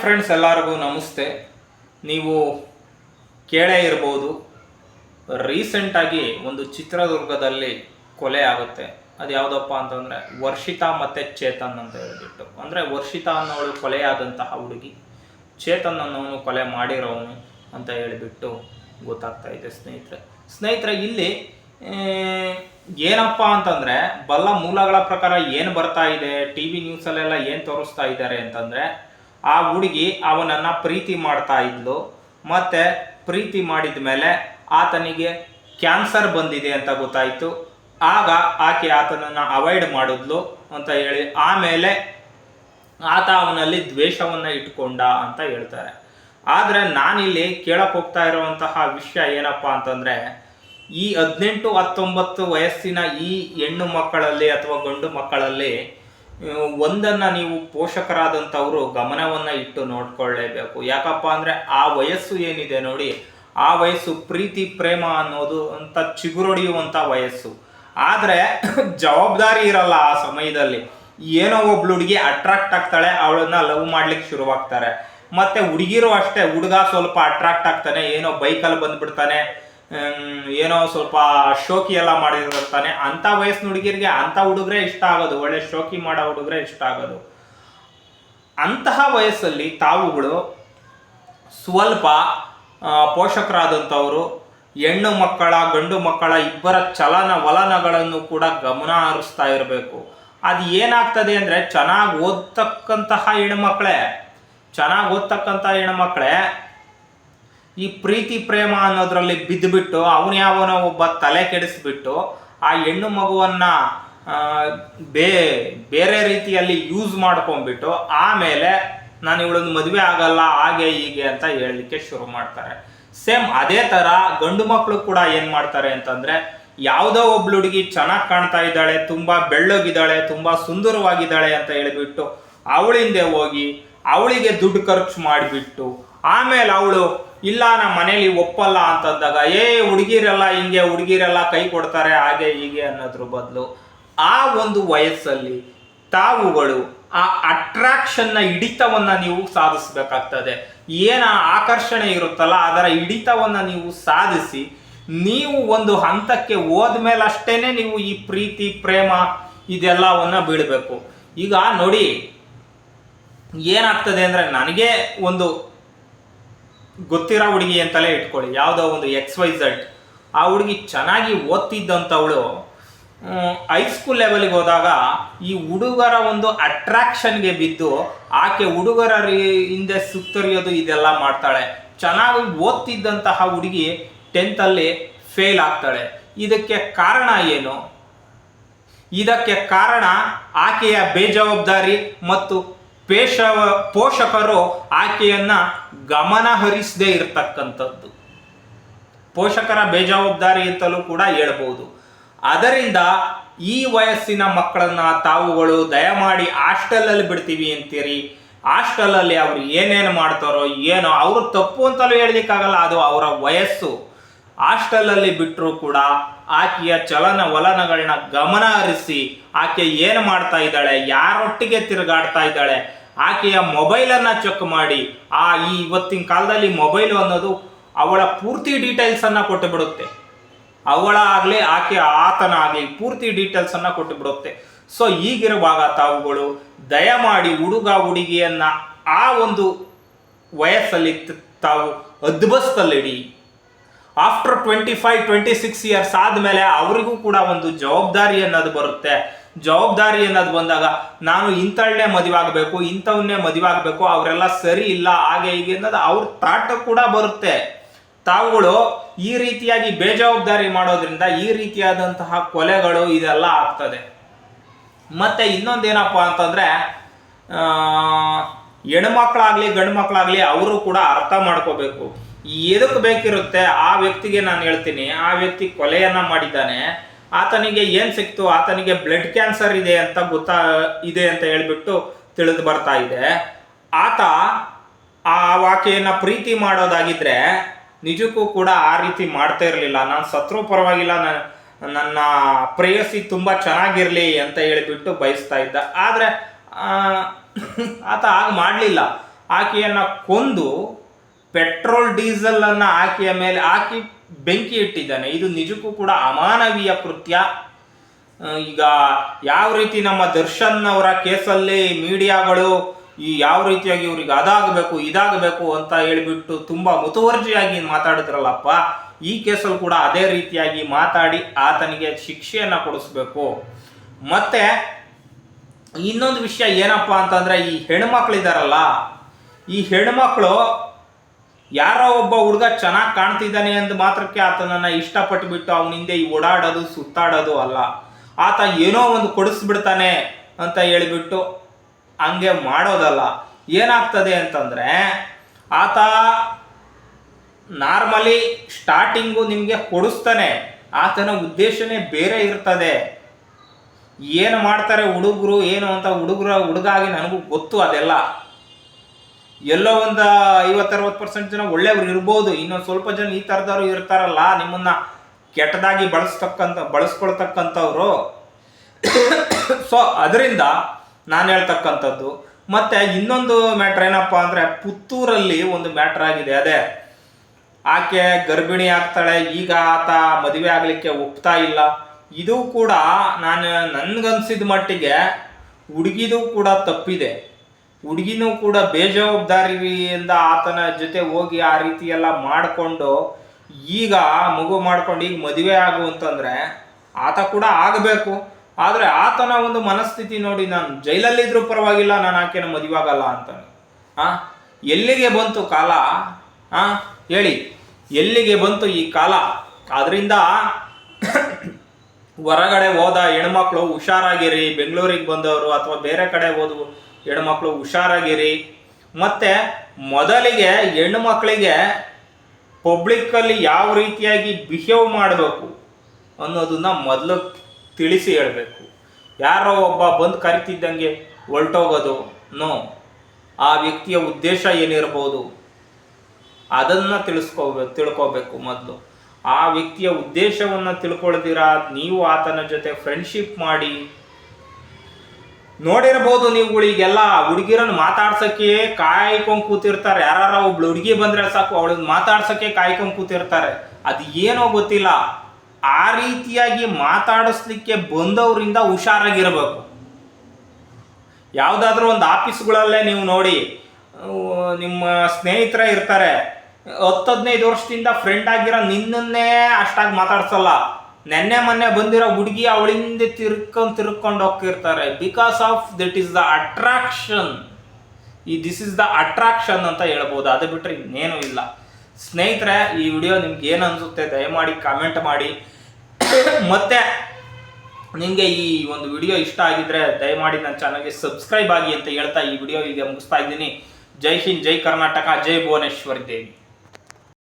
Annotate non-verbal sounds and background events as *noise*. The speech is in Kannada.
ಫ್ರೆಂಡ್ಸ್ ಎಲ್ಲರಿಗೂ ನಮಸ್ತೆ. ನೀವು ಕೇಳೇ ಇರ್ಬೋದು ರೀಸೆಂಟಾಗಿ ಒಂದು ಚಿತ್ರದುರ್ಗದಲ್ಲಿ ಕೊಲೆ ಆಗುತ್ತೆ. ಅದು ಯಾವುದಪ್ಪ ಅಂತಂದರೆ ವರ್ಷಿತಾ ಮತ್ತು ಚೇತನ್ ಅಂತ ಹೇಳ್ಬಿಟ್ಟು. ಅಂದರೆ ವರ್ಷಿತಾ ಅನ್ನೋಳು ಕೊಲೆಯಾದಂತಹ ಹುಡುಗಿ, ಚೇತನ್ ಅನ್ನೋನು ಕೊಲೆ ಮಾಡಿರೋನು ಅಂತ ಹೇಳಿಬಿಟ್ಟು ಗೊತ್ತಾಗ್ತಾ ಇದೆ ಸ್ನೇಹಿತರೆ. ಸ್ನೇಹಿತರೆ, ಇಲ್ಲಿ ಏನಪ್ಪ ಅಂತಂದರೆ ಬಲ್ಲ ಮೂಲಗಳ ಪ್ರಕಾರ ಏನು ಬರ್ತಾ ಇದೆ ಟಿ ವಿ ನ್ಯೂಸಲ್ಲೆಲ್ಲ ಏನು ತೋರಿಸ್ತಾ ಇದ್ದಾರೆ ಅಂತಂದರೆ ಆ ಹುಡುಗಿ ಅವನನ್ನು ಪ್ರೀತಿ ಮಾಡ್ತಾ ಇದ್ಲು. ಮತ್ತು ಪ್ರೀತಿ ಮಾಡಿದ ಮೇಲೆ ಆತನಿಗೆ ಕ್ಯಾನ್ಸರ್ ಬಂದಿದೆ ಅಂತ ಗೊತ್ತಾಯಿತು. ಆಗ ಆಕೆ ಆತನನ್ನು ಅವಾಯ್ಡ್ ಮಾಡಿದ್ಲು ಅಂತ ಹೇಳಿ. ಆಮೇಲೆ ಆತ ಅವನಲ್ಲಿ ದ್ವೇಷವನ್ನು ಇಟ್ಕೊಂಡ ಅಂತ ಹೇಳ್ತಾರೆ. ಆದರೆ ನಾನಿಲ್ಲಿ ಕೇಳಕ್ಕೆ ಹೋಗ್ತಾ ಇರುವಂತಹ ವಿಷಯ ಏನಪ್ಪ ಅಂತಂದರೆ, ಈ ಹದಿನೆಂಟು ಹತ್ತೊಂಬತ್ತು ವಯಸ್ಸಿನ ಈ ಹೆಣ್ಣು ಮಕ್ಕಳಲ್ಲಿ ಅಥವಾ ಗಂಡು ಮಕ್ಕಳಲ್ಲಿ ಒಂದನ್ನು ನೀವು ಪೋಷಕರಾದಂಥವರು ಗಮನವನ್ನು ಇಟ್ಟು ನೋಡ್ಕೊಳ್ಳೇಬೇಕು. ಯಾಕಪ್ಪ ಅಂದರೆ ಆ ವಯಸ್ಸು ಏನಿದೆ ನೋಡಿ, ಆ ವಯಸ್ಸು ಪ್ರೀತಿ, ಪ್ರೇಮ ಅನ್ನೋದು ಅಂತ ಚಿಗುರೊಡೆಯುವಂಥ ವಯಸ್ಸು. ಆದರೆ *coughs* ಜವಾಬ್ದಾರಿ ಇರಲ್ಲ ಆ ಸಮಯದಲ್ಲಿ. ಏನೋ ಒಬ್ಳು ಹುಡುಗಿ ಅಟ್ರಾಕ್ಟ್ ಆಗ್ತಾಳೆ, ಅವಳನ್ನ ಲವ್ ಮಾಡ್ಲಿಕ್ಕೆ ಶುರುವಾಗ್ತಾರೆ. ಮತ್ತೆ ಹುಡುಗಿರು ಅಷ್ಟೇ, ಹುಡುಗ ಸ್ವಲ್ಪ ಅಟ್ರಾಕ್ಟ್ ಆಗ್ತಾನೆ, ಏನೋ ಬೈಕಲ್ಲಿ ಬಂದ್ಬಿಡ್ತಾನೆ. ಏನೋ ಸ್ವಲ್ಪ ಶೋಕಿ ಎಲ್ಲ ಮಾಡಿರ್ತಾನೆ ಅಂಥ ವಯಸ್ಸಿನ ಹುಡುಗಿರಿಗೆ ಅಂಥ ಹುಡುಗ್ರೆ ಇಷ್ಟ ಆಗೋದು. ಒಳ್ಳೆ ಶೋಕಿ ಮಾಡೋ ಹುಡುಗ್ರೆ ಇಷ್ಟ ಆಗೋದು. ಅಂತಹ ವಯಸ್ಸಲ್ಲಿ ತಾವುಗಳು ಸ್ವಲ್ಪ ಪೋಷಕರಾದಂಥವರು, ಹೆಣ್ಣು ಮಕ್ಕಳ, ಗಂಡು ಮಕ್ಕಳ ಇಬ್ಬರ ಚಲನ ವಲನಗಳನ್ನು ಕೂಡ ಗಮನ ಹರಿಸ್ತಾ ಇರಬೇಕು. ಅದು ಏನಾಗ್ತದೆ ಅಂದರೆ ಚೆನ್ನಾಗಿ ಓದ್ತಕ್ಕಂತಹ ಹೆಣ್ಮಕ್ಳೇ ಚೆನ್ನಾಗಿ ಓದ್ತಕ್ಕಂಥ ಹೆಣ್ಮಕ್ಳೇ ಈ ಪ್ರೀತಿ ಪ್ರೇಮ ಅನ್ನೋದ್ರಲ್ಲಿ ಬಿದ್ದುಬಿಟ್ಟು ಅವನು ಯಾವನೋ ಒಬ್ಬ ತಲೆ ಕೆಡಿಸ್ಬಿಟ್ಟು ಆ ಹೆಣ್ಣು ಮಗುವನ್ನು ಬೇ, ಬೇರೆ ರೀತಿಯಲ್ಲಿ ಯೂಸ್ ಮಾಡ್ಕೊಂಡ್ಬಿಟ್ಟು ಆಮೇಲೆ ನಾನು ಇವಳೊಂದು ಮದುವೆ ಆಗಲ್ಲ, ಹಾಗೆ ಹೀಗೆ ಅಂತ ಹೇಳಲಿಕ್ಕೆ ಶುರು ಮಾಡ್ತಾರೆ. ಸೇಮ್ ಅದೇ ಥರ ಗಂಡು ಮಕ್ಕಳು ಕೂಡ ಏನು ಮಾಡ್ತಾರೆ ಅಂತಂದರೆ ಯಾವುದೋ ಒಬ್ಳು ಹುಡುಗಿ ಚೆನ್ನಾಗಿ ಕಾಣ್ತಾ ಇದ್ದಾಳೆ, ತುಂಬ ಬೆಳ್ಳಗಿದ್ದಾಳೆ, ತುಂಬ ಸುಂದರವಾಗಿದ್ದಾಳೆ ಅಂತ ಹೇಳಿಬಿಟ್ಟು ಅವಳಿಂದೆ ಹೋಗಿ ಅವಳಿಗೆ ದುಡ್ಡು ಖರ್ಚು ಮಾಡಿಬಿಟ್ಟು ಆಮೇಲೆ ಅವಳು ಇಲ್ಲ ನಮ್ಮ ಮನೇಲಿ ಒಪ್ಪಲ್ಲ ಅಂತಂದಾಗ, ಏ, ಹುಡುಗಿರೆಲ್ಲ ಹಿಂಗೆ, ಹುಡುಗಿರೆಲ್ಲ ಕೈ ಕೊಡ್ತಾರೆ, ಹಾಗೆ ಹೀಗೆ ಅನ್ನೋದ್ರ ಬದಲು ಆ ಒಂದು ವಯಸ್ಸಲ್ಲಿ ತಾವುಗಳು ಆ ಅಟ್ರಾಕ್ಷನ್ನ ಹಿಡಿತವನ್ನ ನೀವು ಸಾಧಿಸಬೇಕಾಗ್ತದೆ. ಏನ ಆಕರ್ಷಣೆ ಇರುತ್ತಲ್ಲ, ಅದರ ಹಿಡಿತವನ್ನ ನೀವು ಸಾಧಿಸಿ, ನೀವು ಒಂದು ಹಂತಕ್ಕೆ ಹೋದ್ಮೇಲೆ ಅಷ್ಟೇನೆ ನೀವು ಈ ಪ್ರೀತಿ, ಪ್ರೇಮ ಇದೆಲ್ಲವನ್ನ ಬೀಳಬೇಕು. ಈಗ ನೋಡಿ, ಏನಾಗ್ತದೆ ಅಂದ್ರೆ ನನಗೆ ಒಂದು ಗೊತ್ತಿರೋ ಹುಡುಗಿ ಅಂತಲೇ ಇಟ್ಕೊಳ್ಳಿ. ಯಾವುದೋ ಒಂದು ಎಕ್ಸ್ ವೈ ಝಡ್ ಆ ಹುಡುಗಿ ಚೆನ್ನಾಗಿ ಓದ್ತಿದ್ದಂಥವಳು ಹೈಸ್ಕೂಲ್ ಲೆವೆಲ್ಗೆ ಹೋದಾಗ ಈ ಹುಡುಗರ ಒಂದು ಅಟ್ರಾಕ್ಷನ್ಗೆ ಬಿದ್ದು ಆಕೆ ಹುಡುಗರ ಹಿಂದೆ ಸುತ್ತರಿಯೋದು ಇದೆಲ್ಲ ಮಾಡ್ತಾಳೆ. ಚೆನ್ನಾಗಿ ಓದ್ತಿದ್ದಂತಹ ಹುಡುಗಿ ಟೆಂತಲ್ಲಿ ಫೇಲ್ ಆಗ್ತಾಳೆ. ಇದಕ್ಕೆ ಕಾರಣ ಏನು? ಇದಕ್ಕೆ ಕಾರಣ ಆಕೆಯ ಬೇಜವಾಬ್ದಾರಿ ಮತ್ತು ಪೇಶ ಪೋಷಕರು ಆಕೆಯನ್ನ ಗಮನ ಹರಿಸದೆ ಇರತಕ್ಕಂಥದ್ದು. ಪೋಷಕರ ಬೇಜವಾಬ್ದಾರಿ ಅಂತಲೂ ಕೂಡ ಹೇಳ್ಬೋದು. ಅದರಿಂದ ಈ ವಯಸ್ಸಿನ ಮಕ್ಕಳನ್ನ ತಾವುಗಳು ದಯಮಾಡಿ ಹಾಸ್ಟೆಲಲ್ಲಿ ಬಿಡ್ತೀವಿ ಅಂತೀರಿ? ಹಾಸ್ಟೆಲಲ್ಲಿ ಅವ್ರು ಏನೇನು ಮಾಡ್ತಾರೋ, ಏನೋ ಅವರು ತಪ್ಪು ಅಂತಲೂ ಹೇಳಲಿಕ್ಕಾಗಲ್ಲ, ಅದು ಅವರ ವಯಸ್ಸು. ಹಾಸ್ಟೆಲಲ್ಲಿ ಬಿಟ್ಟರೂ ಕೂಡ ಆಕೆಯ ಚಲನ ವಲನಗಳನ್ನ ಗಮನ ಹರಿಸಿ ಆಕೆ ಏನು ಮಾಡ್ತಾ ಇದ್ದಾಳೆ, ಯಾರೊಟ್ಟಿಗೆ ತಿರುಗಾಡ್ತಾ ಇದ್ದಾಳೆ ಆಕೆಯ ಮೊಬೈಲನ್ನು ಚೆಕ್ ಮಾಡಿ, ಆ ಈ ಇವತ್ತಿನ ಕಾಲದಲ್ಲಿ ಮೊಬೈಲು ಅನ್ನೋದು ಅವಳ ಪೂರ್ತಿ ಡೀಟೇಲ್ಸನ್ನು ಕೊಟ್ಟು ಬಿಡುತ್ತೆ ಅವಳ ಆಗಲಿ ಆಕೆ ಆತನ ಆಗಲಿ ಪೂರ್ತಿ ಡೀಟೇಲ್ಸನ್ನು ಕೊಟ್ಟು ಬಿಡುತ್ತೆ ಸೊ ಈಗಿರುವಾಗ ತಾವುಗಳು ದಯಮಾಡಿ ಹುಡುಗ ಹುಡುಗಿಯನ್ನ ಆ ಒಂದು ವಯಸ್ಸಲ್ಲಿ ತಾವು ಅದ್ಬಸ್ತಲ್ಲಿಡಿ after twenty five twenty six years ಆದಮೇಲೆ ಅವರಿಗೂ ಕೂಡ ಒಂದು ಜವಾಬ್ದಾರಿ ಅನ್ನೋದು ಬರುತ್ತೆ. ಜವಾಬ್ದಾರಿ ಅನ್ನೋದು ಬಂದಾಗ ನಾನು ಇಂಥಳನ್ನೇ ಮದುವೆ ಆಗಬೇಕು ಇಂಥವನ್ನೇ ಮದುವೆ ಆಗಬೇಕು ಅವರೆಲ್ಲ ಸರಿ ಇಲ್ಲ, ಹಾಗೆ ಹೀಗೆ ಅನ್ನೋದು ಅವ್ರ ತಾಟ ಕೂಡ ಬರುತ್ತೆ. ತಾವುಗಳು ಈ ರೀತಿಯಾಗಿ ಬೇಜವಾಬ್ದಾರಿ ಮಾಡೋದ್ರಿಂದ ಈ ರೀತಿಯಾದಂತಹ ಕೊಲೆಗಳು ಇದೆಲ್ಲ ಆಗ್ತದೆ. ಮತ್ತೆ ಇನ್ನೊಂದೇನಪ್ಪ ಅಂತಂದ್ರೆ ಹೆಣ್ಮಕ್ಳಾಗ್ಲಿ ಗಂಡು ಮಕ್ಕಳಾಗ್ಲಿ ಅವರು ಕೂಡ ಅರ್ಥ ಮಾಡ್ಕೋಬೇಕು. ಎದಕ್ಕೆ ಬೇಕಿರುತ್ತೆ? ಆ ವ್ಯಕ್ತಿಗೆ ನಾನು ಹೇಳ್ತೀನಿ, ಆ ವ್ಯಕ್ತಿ ಕೊಲೆಯನ್ನ ಮಾಡಿದ್ದಾನೆ ಆತನಿಗೆ ಏನ್ ಸಿಕ್ತು? ಆತನಿಗೆ ಬ್ಲಡ್ ಕ್ಯಾನ್ಸರ್ ಇದೆ ಅಂತ ಗೊತ್ತಾ, ಇದೆ ಅಂತ ಹೇಳ್ಬಿಟ್ಟು ತಿಳಿದು ಬರ್ತಾ ಇದೆ. ಆತ ಆ ಆಕೆಯನ್ನು ಪ್ರೀತಿ ಮಾಡೋದಾಗಿದ್ರೆ ನಿಜಕ್ಕೂ ಕೂಡ ಆ ರೀತಿ ಮಾಡ್ತಾ ಇರಲಿಲ್ಲ. ನಾನು ಸತ್ರು ಪರವಾಗಿಲ್ಲ, ನಾನು, ನನ್ನ ಪ್ರೇಯಸಿ ತುಂಬ ಚೆನ್ನಾಗಿರಲಿ ಅಂತ ಹೇಳಿಬಿಟ್ಟು ಬಯಸ್ತಾ ಇದ್ದ. ಆದರೆ ಆತ ಆಗ ಮಾಡಲಿಲ್ಲ. ಆಕೆಯನ್ನು ಕೊಂದು ಪೆಟ್ರೋಲ್ ಡೀಸೆಲ್ ಅನ್ನ ಆಕೆಯ ಮೇಲೆ ಹಾಕಿ ಬೆಂಕಿ ಇಟ್ಟಿದ್ದಾನೆ. ಇದು ನಿಜಕ್ಕೂ ಕೂಡ ಅಮಾನವೀಯ ಕೃತ್ಯ. ಈಗ ಯಾವ ರೀತಿ ನಮ್ಮ ದರ್ಶನ್ ಅವರ ಕೇಸಲ್ಲಿ ಮೀಡಿಯಾಗಳು ಈ ಯಾವ ರೀತಿಯಾಗಿ ಇವ್ರಿಗೆ ಅದಾಗಬೇಕು, ಇದಾಗಬೇಕು ಅಂತ ಹೇಳಿಬಿಟ್ಟು ತುಂಬಾ ಮುತುವರ್ಜಿಯಾಗಿ ಮಾತಾಡಿದ್ರಲ್ಲಪ್ಪ, ಈ ಕೇಸಲ್ಲಿ ಕೂಡ ಅದೇ ರೀತಿಯಾಗಿ ಮಾತಾಡಿ ಆತನಿಗೆ ಶಿಕ್ಷೆಯನ್ನ ಕೊಡಿಸ್ಬೇಕು. ಮತ್ತೆ ಇನ್ನೊಂದು ವಿಷಯ ಏನಪ್ಪ ಅಂತಂದ್ರೆ ಈ ಹೆಣ್ಮಕ್ಳಿದಾರಲ್ಲ, ಈ ಹೆಣ್ಮಕ್ಳು ಯಾರೋ ಒಬ್ಬ ಹುಡುಗ ಚೆನ್ನಾಗಿ ಕಾಣ್ತಿದ್ದಾನೆ ಅಂದ ಮಾತ್ರಕ್ಕೆ ಆತನನ್ನ ಇಷ್ಟಪಟ್ಟು ಬಿಟ್ಟು ಅವನ ಹಿಂದೆ ಓಡಾಡೋದು, ಸುತ್ತಾಡೋದು ಅಲ್ಲ. ಆತ ಏನೋ ಒಂದು ಕೊಡಿಸ್ಬಿಡ್ತಾನೆ ಅಂತ ಹೇಳಿಬಿಟ್ಟು ಹಂಗೆ ಮಾಡೋದಲ್ಲ. ಏನಾಗ್ತದೆ ಅಂತಂದ್ರೆ, ಆತ ನಾರ್ಮಲಿ ಸ್ಟಾರ್ಟಿಂಗು ನಿಮಗೆ ಕೊಡಿಸ್ತಾನೆ. ಆತನ ಉದ್ದೇಶನೇ ಬೇರೆ ಇರ್ತದೆ. ಏನು ಮಾಡ್ತಾರೆ ಹುಡುಗರು, ಏನು ಅಂತ ಹುಡುಗರ ಹುಡುಗಾಗಿ ನನಗೂ ಗೊತ್ತು ಅದೆಲ್ಲ. ಎಲ್ಲೋ ಒಂದು ಐವತ್ತರವತ್ತು ಪರ್ಸೆಂಟ್ ಜನ ಒಳ್ಳೆಯವ್ರು ಇರ್ಬೋದು. ಇನ್ನೊಂದು ಸ್ವಲ್ಪ ಜನ ಈ ಥರದವ್ರು ಇರ್ತಾರಲ್ಲ, ನಿಮ್ಮನ್ನ ಕೆಟ್ಟದಾಗಿ ಬಳಸ್ತಕ್ಕಂಥ, ಬಳಸ್ಕೊಳ್ತಕ್ಕಂಥವ್ರು. ಸೊ ಅದರಿಂದ ನಾನು ಹೇಳ್ತಕ್ಕಂಥದ್ದು. ಮತ್ತೆ ಇನ್ನೊಂದು ಮ್ಯಾಟ್ರ್ ಏನಪ್ಪ ಅಂದರೆ, ಪುತ್ತೂರಲ್ಲಿ ಒಂದು ಮ್ಯಾಟ್ರ್ ಆಗಿದೆ. ಅದೇ, ಆಕೆ ಗರ್ಭಿಣಿ ಆಗ್ತಾಳೆ, ಈಗ ಆತ ಮದುವೆ ಆಗಲಿಕ್ಕೆ ಒಪ್ತಾ ಇಲ್ಲ. ಇದು ಕೂಡ ನಾನು ನನ್ಗನ್ಸಿದ ಮಟ್ಟಿಗೆ ಹುಡುಗಿದು ಕೂಡ ತಪ್ಪಿದೆ. ಹುಡುಗಿನೂ ಕೂಡ ಬೇಜವಾಬ್ದಾರಿಯಿಂದ ಆತನ ಜೊತೆ ಹೋಗಿ ಆ ರೀತಿ ಎಲ್ಲ ಮಾಡಿಕೊಂಡು ಈಗ ಮಗು ಮಾಡ್ಕೊಂಡು ಈಗ ಮದುವೆ ಆಗು ಅಂತಂದರೆ ಆತ ಕೂಡ ಆಗಬೇಕು. ಆದರೆ ಆತನ ಒಂದು ಮನಸ್ಥಿತಿ ನೋಡಿ ನಾನು ಜೈಲಲ್ಲಿದ್ದರೂ ಪರವಾಗಿಲ್ಲ, ನಾನು ಆಕೆನ ಮದುವೆ ಆಗಲ್ಲ ಅಂತಾನೆ. ಆ? ಎಲ್ಲಿಗೆ ಬಂತು ಕಾಲ? ಆ? ಹೇಳಿ. ಎಲ್ಲಿಗೆ ಬಂತು ಈ ಕಾಲ? ಅದರಿಂದ *coughs* ಹೊರಗಡೆ ಹೋದ ಹೆಣ್ಮಕ್ಳು ಹುಷಾರಾಗಿರಿ, ಬೆಂಗಳೂರಿಗೆ ಬಂದವರು ಅಥವಾ ಬೇರೆ ಕಡೆ ಹೋದ ಹೆಣ್ಮಕ್ಳು ಹುಷಾರಾಗಿರಿ. ಮತ್ತೆ ಮೊದಲಿಗೆ ಹೆಣ್ಣು ಮಕ್ಕಳಿಗೆ ಪಬ್ಲಿಕ್ಕಲ್ಲಿ ಯಾವ ರೀತಿಯಾಗಿ ಬಿಹೇವ್ ಮಾಡಬೇಕು ಅನ್ನೋದನ್ನ ಮೊದಲು ತಿಳಿಸಿ ಹೇಳಬೇಕು. ಯಾರೋ ಒಬ್ಬ ಬಂದು ಕರಿತಿದ್ದಂಗೆ ಹೊರಟೋಗೋದು. ನೋ. ಆ ವ್ಯಕ್ತಿಯ ಉದ್ದೇಶ ಏನಿರ್ಬೋದು ಅದನ್ನು ತಿಳಿಸ್ಕೋಬೇಕು ತಿಳ್ಕೋಬೇಕು ಮೊದಲು. ಆ ವ್ಯಕ್ತಿಯ ಉದ್ದೇಶವನ್ನು ತಿಳ್ಕೊಳ್ದಿರ ನೀವು ಆತನ ಜೊತೆ ಫ್ರೆಂಡ್ಶಿಪ್ ಮಾಡಿ. ನೋಡಿರ್ಬೋದು ನೀವುಗಳಿಗೆಲ್ಲ ಹುಡುಗಿರನ್ನು ಮಾತಾಡ್ಸಕ್ಕೆ ಕಾಯ್ಕೊಂಡು ಕೂತಿರ್ತಾರೆ. ಯಾರ ಒಬ್ಳು ಹುಡುಗಿ ಬಂದ್ರೆ ಸಾಕು ಅವಳಿಗೆ ಮಾತಾಡ್ಸಕ್ಕೆ ಕಾಯ್ಕೊಂಡು ಕೂತಿರ್ತಾರೆ. ಅದು ಏನೋ ಗೊತ್ತಿಲ್ಲ. ಆ ರೀತಿಯಾಗಿ ಮಾತಾಡಿಸ್ಲಿಕ್ಕೆ ಬಂದವರಿಂದ ಹುಷಾರಾಗಿರ್ಬೇಕು. ಯಾವುದಾದ್ರೂ ಒಂದು ಆಫೀಸ್ಗಳಲ್ಲೇ ನೀವು ನೋಡಿ ನಿಮ್ಮ ಸ್ನೇಹಿತರ ಇರ್ತಾರೆ. ಹತ್ತು ಹದಿನೈದು ವರ್ಷದಿಂದ ಫ್ರೆಂಡ್ ಆಗಿರೋ ನಿನ್ನನ್ನೇ ಅಷ್ಟಾಗಿ ಮಾತಾಡ್ಸಲ್ಲ. ನೆನ್ನೆ ಮೊನ್ನೆ ಬಂದಿರೋ ಹುಡುಗಿ ಅವಳಿಂದ ತಿರ್ಕೊಂಡು ತಿರ್ಕೊಂಡು ಹೋಗ್ತಿರ್ತಾರೆ. Because of that is the attraction ಈ ದಿಸ್ ಇಸ್ ದ ಅಟ್ರಾಕ್ಷನ್ ಅಂತ ಹೇಳ್ಬೋದು. ಅದು ಬಿಟ್ಟರೆ ಇನ್ನೇನು ಇಲ್ಲ. ಸ್ನೇಹಿತರೆ, ಈ ವಿಡಿಯೋ ನಿಮ್ಗೆ ಏನು ಅನಿಸುತ್ತೆ ದಯಮಾಡಿ ಕಾಮೆಂಟ್ ಮಾಡಿ. ಮತ್ತೆ ನಿಮಗೆ ಈ ಒಂದು ವಿಡಿಯೋ ಇಷ್ಟ ಆಗಿದ್ರೆ ದಯಮಾಡಿ ನನ್ನ ಚಾನಲ್ಗೆ ಸಬ್ಸ್ಕ್ರೈಬ್ ಆಗಿ ಅಂತ ಹೇಳ್ತಾ ಈ ವಿಡಿಯೋ ಈಗ ಮುಗಿಸ್ತಾ ಇದ್ದೀನಿ. ಜೈ ಹಿಂದ್, ಜೈ ಕರ್ನಾಟಕ, ಜೈ ಭುವನೇಶ್ವರಿ ದೇವಿ.